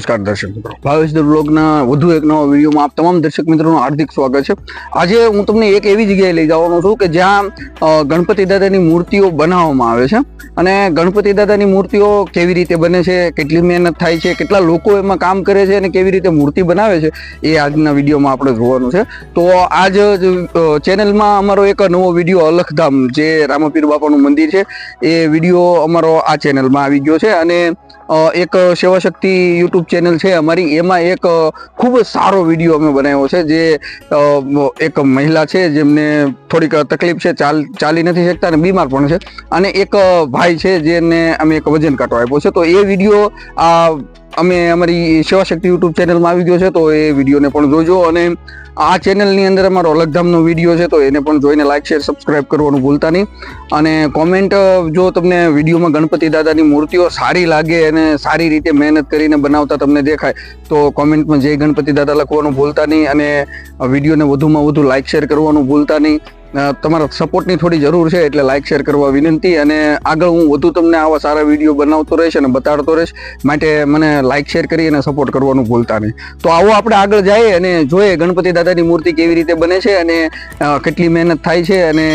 નમસ્કાર દર્શક મિત્રો. ભાવેશ ધ બ્લોગના વધુ એક નવા વિડીયોમાં આપ તમામ દર્શક મિત્રોનું હાર્દિક સ્વાગત છે. આજે હું તમને એક એવી જગ્યાએ લઈ જવાનો છું કે જ્યાં ગણપતિ દાદાની મૂર્તિઓ બનાવવામાં આવે છે. અને ગણપતિ દાદાની મૂર્તિઓ કેવી રીતે બને છે, કેટલી મહેનત થાય છે, કેટલા લોકો એમાં કામ કરે છે અને કેવી રીતે મૂર્તિ બનાવે છે, એ આજના વિડીયોમાં આપણે જોવાનું છે. તો આજ ચેનલમાં અમારો એક નવો વીડિયો અલખધામ જે રામપીર બાપાનું મંદિર છે, એ વીડિયો અમારો આ ચેનલમાં આવી ગયો છે. અને એક સેવા શક્તિ ચેનલ છે. અમારી એમાં એક ખૂબ સારો વીડિયો અમે બનાવ્યો છે, જે એક મહિલા છે, જેમને થોડીક તકલીફ છે, ચાલ, ચાલી નથી શકતા અને બીમાર પણ છે. અને એક ભાઈ છે, જેને અમે એક વજન કાંટો આપ્યો છે. તો એ વીડિયો આ અમે અમારી સેવા શક્તિ યુટ્યુબ ચેનલમાં આવી ગયો છે, તો એ વિડીયોને પણ જોજો અને આ ચેનલની અંદર અમારો અલગધામનો વીડિયો છે, તો એને પણ જોઈને લાઈક શેર સબસ્ક્રાઈબ કરવાનું ભૂલતા નહીં. અને કોમેન્ટ જો તમને વિડીયોમાં ગણપતિ દાદાની મૂર્તિઓ સારી લાગે અને સારી રીતે મહેનત કરીને બનાવતા તમને દેખાય, તો કોમેન્ટમાં જય ગણપતિ દાદા લખવાનું ભૂલતા નહીં અને વિડીયોને વધુમાં વધુ લાઈક શેર કરવાનું ભૂલતા નહીં. તમારા સપોર્ટની થોડી જરૂર છે એટલે લાઇક શેર કરવા વિનંતી અને આગળ હું વધુ તમને આવા સારા વીડિયો બનાવતો રહીશ અને બતાડતો રહીશ. માટે મને લાઇક શેર કરી અને સપોર્ટ કરવાનું ભૂલતા નહીં. તો આવો આપણે આગળ જઈએ અને જોઈએ ગણપતિ દાદાની મૂર્તિ કેવી રીતે બને છે અને કેટલી મહેનત થાય છે અને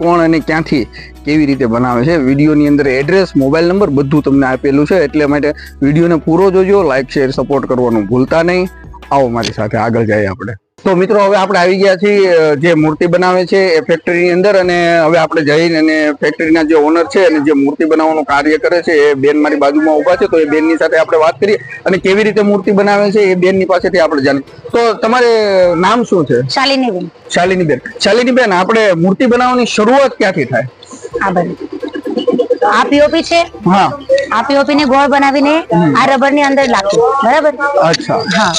કોણ અને ક્યાંથી કેવી રીતે બનાવે છે. વિડીયોની અંદર એડ્રેસ મોબાઈલ નંબર બધું તમને આપેલું છે. એટલે માટે વિડીયોને પૂરો જોજો લાઇક શેર સપોર્ટ કરવાનું ભૂલતા નહીં. આવો મારી સાથે આગળ જઈએ આપણે. તો મિત્રો હવે આપણે આવી ગયા છીએ જે મૂર્તિ બનાવે છે એ ફેક્ટરીની અંદર અને હવે આપણે જઈને અને ફેક્ટરીના જે ઓનર છે અને જે મૂર્તિ બનાવવાનું કાર્ય કરે છે એ બેન મારી બાજુમાં ઊભા છે તો એ બેનની સાથે આપણે વાત કરીએ અને કેવી રીતે મૂર્તિ બનાવે છે એ બેનની પાસેથી આપણે જાણીએ. તો તમારે નામ શું છે? શાલિની બેન શાલિની બેન શાલિની બેન આપણે મૂર્તિ બનાવવાની શરૂઆત ક્યાંથી થાય? આ બધું આ પીઓપી છે? હા. આ પીઓપી ને ગોળ બનાવીને આ રબરની અંદર લાગતું. બરાબર? અચ્છા. હા.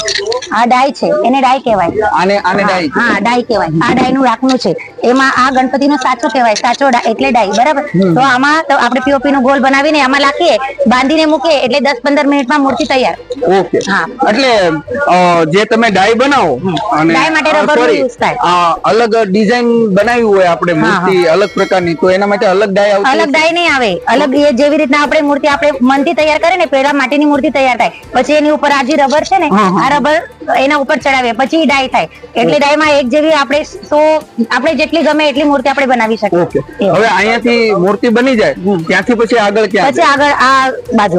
આ ડાય છે. એને ડાય કહેવાય. આને આને ડાઈ હા ડાય કહેવાય. આ ડાયનું રાખનું છે. એમાં આ ગણપતિ નો સાચો કહેવાય સાચો એટલે ડાઈ બરાબર? તો આમાં આપણે પીઓપી નો ગોલ બનાવીને આમાં લાખીએ બાંધીને મૂકીએ એટલે દસ પંદર મિનિટમાં મૂર્તિ તૈયાર. ઓકે. હા. એટલે જે તમે ડાઈ બનાવો અને ડાઈ માટે રબર થાય. અલગ ડિઝાઇન બનાવી હોય આપણે મૂર્તિ અલગ પ્રકારની તો એના માટે અલગ ડાઈ આવતી અલગ ડાય નહીં આવે. અલગ એ જેવી રીતના આપણે મૂર્તિ આપણે મનથી તૈયાર કરીએ ને પેલા માટીની મૂર્તિ તૈયાર થાય. પછી એની ઉપર આ જે રબર છે ને. આ રબર એના ઉપર ચડાવીએ પછી ડાય થાય. એટલે ડાયમાં એક જેવી આપણે સો આપણે જેટલી ગમે એટલી મૂર્તિ આપણે બનાવી શકીએ. હવે અહીંયાથી મૂર્તિ બની જાય ત્યાંથી પછી આગળ ક્યાં પછી આગળ આ બાજુ.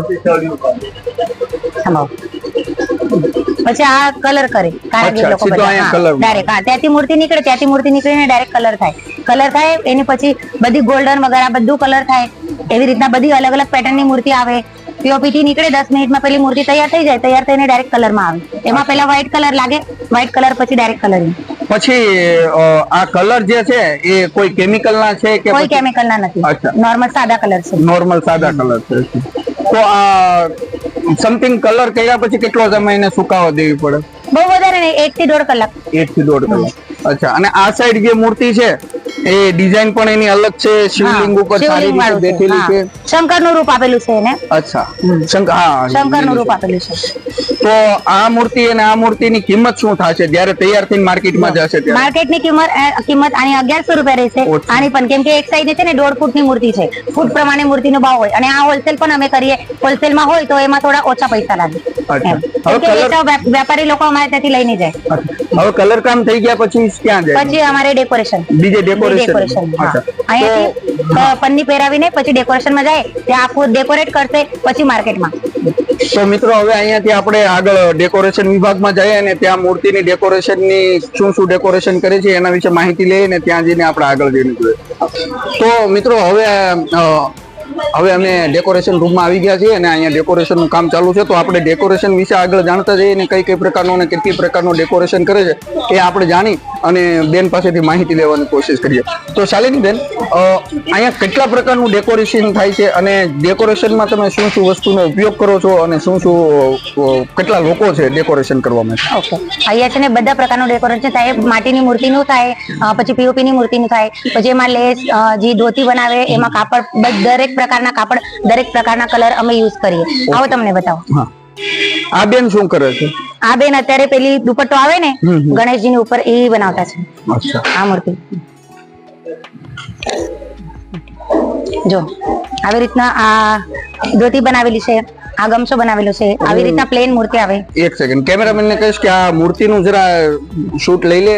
પછી આ કલર કરે. કારીગર લોકો હા, હા ત્યાંથી મૂર્તિ નીકળે ત્યાંથી મૂર્તિ નીકળીને ડાયરેક્ટ કલર થાય. કલર થાય એની પછી બધી ગોલ્ડન વગેરે બધું કલર થાય. એવી રીતના બધી અલગ અલગ પેટર્નની મૂર્તિ આવે. પીઓપી થી નીકળે દસ મિનિટમાં પેલી મૂર્તિ તૈયાર થઈ જાય તૈયાર થઈને ડાયરેક્ટ કલરમાં આવે. એમાં પેલા વ્હાઈટ કલર લાગે વ્હાઈટ કલર પછી ડાયરેક્ટ કલરિંગ પછી આ કલર જે છે એ કોઈ કેમિકલ ના છે કે કોઈ કેમિકલ ના નથી. નોર્મલ સાદા કલર છે. નોર્મલ સાદા કલર છે તો આ સમથિંગ કલર કર્યા પછી કેટલો સમય એને સુકાવા દેવી પડે? બહુ વધારે નહીં એક થી દોઢ કલાક. એક થી દોઢ કલાક. અચ્છા. અને આ સાઈડ જે મૂર્તિ છે એ ડિઝાઇન પણ એની અલગ છે શિવલિંગ ઉપર સારી રીતે બેઠેલી છે. શંકરનું રૂપ આપેલું છે એને. અચ્છા. શંકર હા શંકરનું રૂપ આપેલું છે. તો આ મૂર્તિ અને આ મૂર્તિની કિંમત શું થશે? જ્યારે તૈયાર થઈને માર્કેટમાં જશે ત્યારે? માર્કેટની કિંમત કિંમત આની અગિયારસો રૂપિયા રહેશે. આની પણ કેમ કે એક સાઈડ છે ને દોઢ ફૂટની મૂર્તિ છે. ફૂટ પ્રમાણે મૂર્તિ નો ભાવ હોય. અને આ હોલસેલ પણ અમે કરીએ. હોલસેલમાં હોય તો એમાં થોડા ઓછા પૈસા લાગે. વેપારી લોકો અમારે ત્યાંથી લઈને જાય. હવે કલર કામ થઈ ગયા પછી ક્યાં જાય? પછી અમારે ડેકોરેશન બીજે ડેકોરેશન ડેકોરેશન હા. અહીંયાથી પન્ની પહેરાવીને પછી ડેકોરેશનમાં જાય ત્યાં આખું ડેકોરેટ કરશે પછી માર્કેટમાં તો મિત્રો હવે અહીંયાથી આપણે આગળ ડેકોરેશન વિભાગમાં જઈએ અને ત્યાં મૂર્તિની ડેકોરેશનની શું શું ડેકોરેશન કરે છે એના વિશે માહિતી લઈએ અને ત્યાં જઈને આપણે આગળ જઈને જોઈએ. તો મિત્રો હવે હવે અમે ડેકોરેશન રૂમમાં આવી ગયા છીએ અને અહીંયા ડેકોરેશનનું કામ ચાલુ છે. તો આપણે ડેકોરેશન વિશે આગળ જાણતા જઈએ અને કઈ કઈ પ્રકારનું અને કેટલી પ્રકારનું ડેકોરેશન કરે છે એ આપણે જાણી અને બેન પાસેથી માહિતી લેવાની કોશિશ કરીએ. તો શાલિની બેન અહીંયા કેટલા પ્રકારનું ડેકોરેશન થાય છે અને ડેકોરેશનમાં તમે શું શું વસ્તુનો ઉપયોગ કરો છો અને શું શું કેટલા લોકો છે ડેકોરેશન કરવા માટે? ઓકે. અહીંયા છે ને બધા પ્રકારનું ડેકોરેશન થાય. માટીની મૂર્તિનું થાય પછી પીઓપી ની મૂર્તિનું થાય. પછી એમાં લેસ જે ધોતી બનાવે એમાં કાપડ દરેક પ્રકારના કાપડ દરેક પ્રકારના કલર અમે યુઝ કરીએ. આવો તમને બતાવો. હા. આ બેન શું કરે છે? આ બેન અત્યારે પેલી દુપટ્ટો આવે ને ગણેશજી ની ઉપર એ બનાવતા છે. આ મૂર્તિ. જો આવી રીતના આ ધોતી બનાવેલી છે આ ગમછો બનાવેલો છે આવી રીતના પ્લેન મૂર્તિ આવે. એક સેકન્ડ કેમેરામેન ને કહીશ કે આ મૂર્તિનું જરા શૂટ લઈ લે.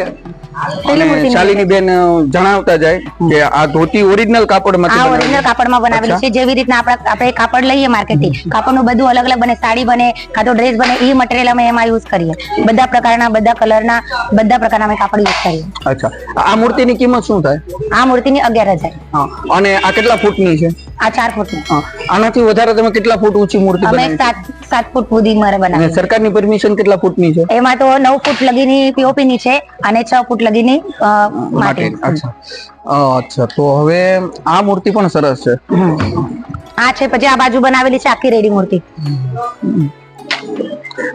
શાલિની બેન જણાવતા જાય કે આ ધોતી ઓરિજિનલ કાપડ આ ઓરિજિનલ કાપડમાં બનાવેલી છે. જેવી રીતના આપણે આપણે કાપડ લઈએ માર્કેટથી કાપડનું બધું અલગ અલગ બને સાડી બને કાં તો ડ્રેસ બને એ મટીરિયલ અમે એમાં યુઝ કરીએ. બધા પ્રકારના બધા કલરના બધા પ્રકારના અમે કાપડ યુઝ કરીએ. અચ્છા. આ મૂર્તિની કિંમત શું થાય? આ મૂર્તિની અગિયાર હજાર. હા. અને આ કેટલા ફૂટની છે? આ ચાર ફૂટ. આનાથી વધારે તમે કેટલા ફૂટ ઊંચી મૂર્તિ અમે સાત સાત ફૂટ સુધી મારે બનાવે બનાવી સરકારની પરમિશન કેટલા ફૂટની છે? એમાં તો નવ ફૂટ લગીની પીઓપી ની છે અને છ ફૂટ લગીની માટી. અચ્છા. તો હવે આ મૂર્તિ પણ સરસ છે. આ છે પછી આ બાજુ બનાવેલી છે આખી રેડી મૂર્તિ.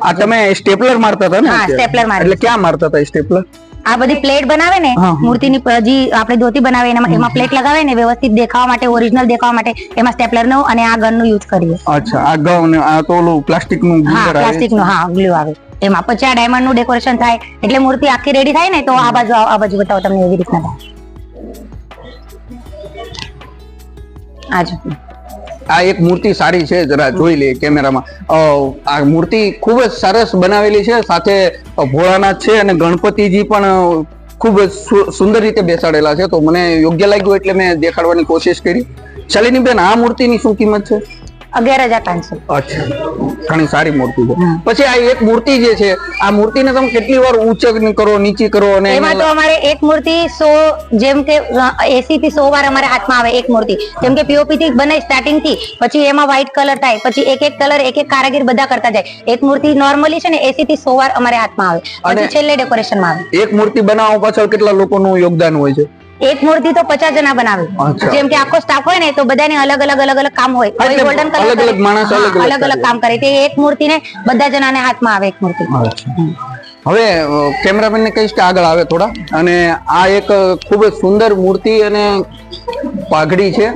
આ તમે સ્ટેપલર મારતા હતા ને હા, સ્ટેપલર મારતા એટલે ક્યાં મારતા હતા સ્ટેપલર? આ બધી પ્લેટ બનાવે ને હા. મૂર્તિની જે આપણે ધોતી બનાવે એમાં એમાં પ્લેટ લગાવે ને વ્યવસ્થિત દેખાવા માટે ઓરિજિનલ દેખાવા માટે એમાં સ્ટેપલર નો અને આ ગન નો યુઝ કરીએ. અચ્છા આ ગાઉન આ તો ઓલું પ્લાસ્ટિકનું હા પ્લાસ્ટિકનું હા ગ્લુ આવે. એમાં પછી આ ડાયમંડનું ડેકોરેશન થાય એટલે મૂર્તિ આખી રેડી થાય ને તો આ બાજુ આ બાજુ બતાવો તમને એવી રીતના થાય. આ આ એક મૂર્તિ સારી છે, જરા જોઈ લે કેમેરામાં. આ મૂર્તિ ખૂબ જ સરસ બનાવેલી છે, સાથે ભોળાનાથ છે અને ગણપતિજી પણ ખૂબ જ સુંદર રીતે બેસાડેલા છે. તો મને યોગ્ય લાગ્યું એટલે મેં દેખાડવાની કોશિશ કરી. શાલિની બેન આ મૂર્તિની શું કિંમત છે? અગિયાર હજાર પાંચસો અચ્છા. ઘણી સારી મૂર્તિ છે. પછી આ એક મૂર્તિ જે છે આ મૂર્તિને તમે કેટલી વાર ઊંચક કરો નીચી કરો અને એમાં તો અમારે એક મૂર્તિ સો જેમ કે એસી થી સો વાર અમારે હાથમાં આવે એક મૂર્તિ. જેમ કે પીઓપી થી બને સ્ટાર્ટિંગથી. પછી એમાં વ્હાઈટ કલર થાય પછી એક એક કલર એક એક કારાગીર બધા કરતા જાય. એક મૂર્તિ નોર્મલી છે ને એસી થી સો વાર અમારે હાથમાં આવે. અને- છેલ્લે ડેકોરેશનમાં આવે. એક મૂર્તિ બનાવવા પાછળ કેટલા લોકોનું યોગદાન હોય છે? એક મૂર્તિ તો પચાસ જણા બનાવે. જેમ કે આખો સ્ટાફ હોય ને તો બધાને અલગ અલગ અલગ અલગ કામ હોય. ગોલ્ડન colour અલગ અલગ માણસ. કામ કરે. તે એક મૂર્તિને બધા જણાને હાથમાં આવે એક મૂર્તિ. હવે કેમેરામેન ને કહીશ કે આગળ આવે થોડા? અને આ એક ખૂબ જ સુંદર મૂર્તિ અને પાઘડી છે.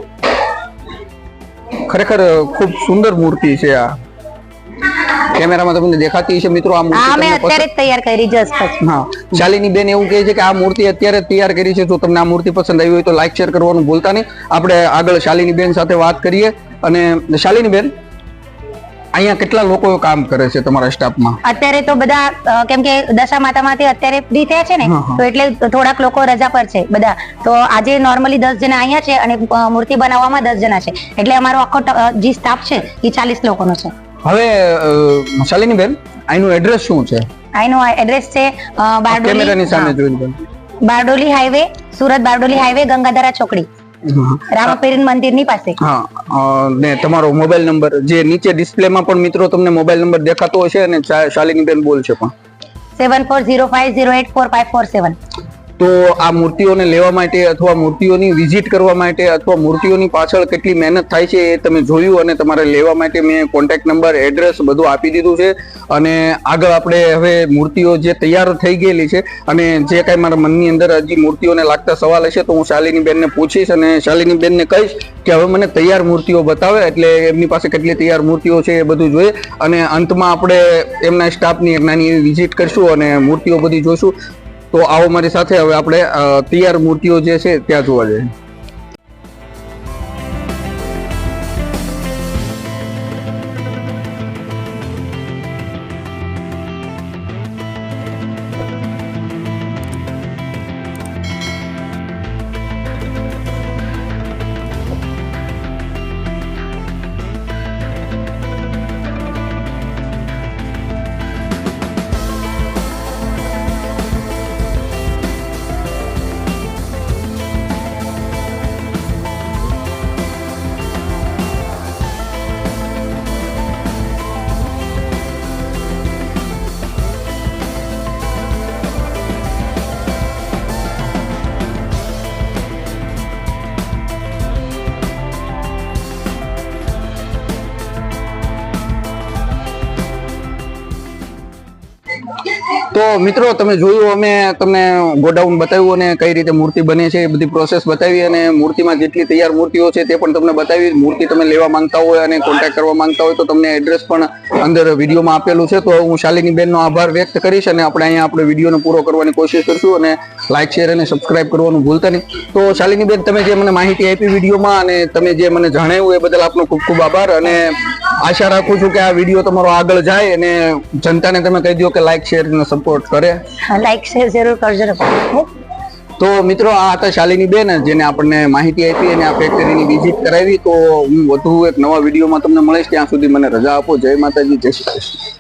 ખરેખર ખૂબ સુંદર મૂર્તિ છે આ. કેમેરામાં તમને દેખાતી છે મિત્રો આ મૂર્તિ અમે અત્યારે જ તૈયાર કરી જસ્ટ હા. શાલિની બેન એવું કહે છે કે આ મૂર્તિ અત્યારે તૈયાર કરી છે. જો તમને આ મૂર્તિ પસંદ આવી હોય તો લાઈક શેર કરવાનું ભૂલતા નહીં. આપણે આગળ શાલિની બેન સાથે વાત કરીએ. અને શાલિની બેન અહીંયા કેટલા લોકો કામ કરે છે તમારા સ્ટાફમાં અત્યારે તો બધા કેમ કે દશા માતામાંથી અત્યારે ફ્રી થયા છે ને. તો એટલે થોડાક લોકો રજા પર છે બધા. તો આજે નોર્મલી દસ જણા અહીંયા છે અને મૂર્તિ બનાવવામાં દસ જણા છે. એટલે અમારો આખો જે સ્ટાફ છે એ ચાલીસ લોકોનો છે. હવે શાલિની બેન આનું એડ્રેસ શું છે? આનું એડ્રેસ છે બારડોલી કેમેરાની સામે જોઈને બારડોલી હાઈવે સુરત બારડોલી હાઈવે ગંગાધરા ચોકડી. રામપીર મંદિરની પાસે. હા. ને તમારો મોબાઈલ નંબર જે નીચે ડિસ્પ્લેમાં પણ મિત્રો તમને મોબાઈલ નંબર દેખાતો હશે અને શાલિની બેન બોલશે પણ. Seven four zero five zero eight four five four seven તો આ મૂર્તિઓને લેવા માટે અથવા મૂર્તિઓની વિઝિટ કરવા માટે અથવા મૂર્તિઓની પાછળ કેટલી મહેનત થાય છે એ તમે જોયું અને તમારે લેવા માટે મેં કોન્ટેક્ટ નંબર એડ્રેસ બધું આપી દીધું છે. અને આગળ આપણે હવે મૂર્તિઓ જે તૈયાર થઈ ગયેલી છે અને જે કાંઈ મારા મનની અંદર હજી મૂર્તિઓને લાગતા સવાલ હશે તો હું શાલિની બેનને પૂછીશ અને શાલિની બેનને કહીશ કે હવે મને તૈયાર મૂર્તિઓ બતાવે એટલે એમની પાસે કેટલી તૈયાર મૂર્તિઓ છે એ બધું જોઈએ. અને અંતમાં આપણે એમના સ્ટાફની એક નાની વિઝિટ કરશું અને મૂર્તિઓ બધી જોઈશું. તો આવો મારી સાથે હવે આપણે તૈયાર મૂર્તિઓ જે છે ત્યાં જોવા જઈએ. તો મિત્રો, તમે જોયું અમે તમને ગોડાઉન બતાવ્યું અને કઈ રીતે મૂર્તિ બને છે એ બધી પ્રોસેસ બતાવી અને મૂર્તિમાં જેટલી તૈયાર મૂર્તિઓ છે તે પણ તમને બતાવી. મૂર્તિ તમે લેવા માંગતા હોય અને કોન્ટેક્ટ કરવા માંગતા હોય તો તમને એડ્રેસ પણ અંદર વિડીયોમાં આપેલું છે. તો હું શાલિની બેનનો આભાર વ્યક્ત કરીશ અને આપણે અહીંયા આપણે વિડીયોને પૂરો કરવાની કોશિશ કરશું અને લાઇક શેર અને સબસ્ક્રાઇબ કરવાનું ભૂલતા નહીં. તો શાલિની બેન, તમે જે મને માહિતી આપી વિડીયોમાં અને તમે જે મને જણાવ્યું એ બદલ આપનો ખૂબ ખૂબ આભાર અને આશા રાખું છું કે આ વીડિયો તમારો આગળ જાય અને જનતાને તમે કહી દો કે લાઈક શેર અને સપોર્ટ કરે. લાઈક શેર જરૂર કરજો. તો મિત્રો આ હતા શાલિની બેન જેને આપણને માહિતી આપી અને આ ફેક્ટરીની વિઝિટ કરાવી. તો હું વધુ એક નવા વિડીયોમાં તમને મળીશ. ત્યાં સુધી મને રજા આપો. જય માતાજી જય શ્રી કૃષ્ણ.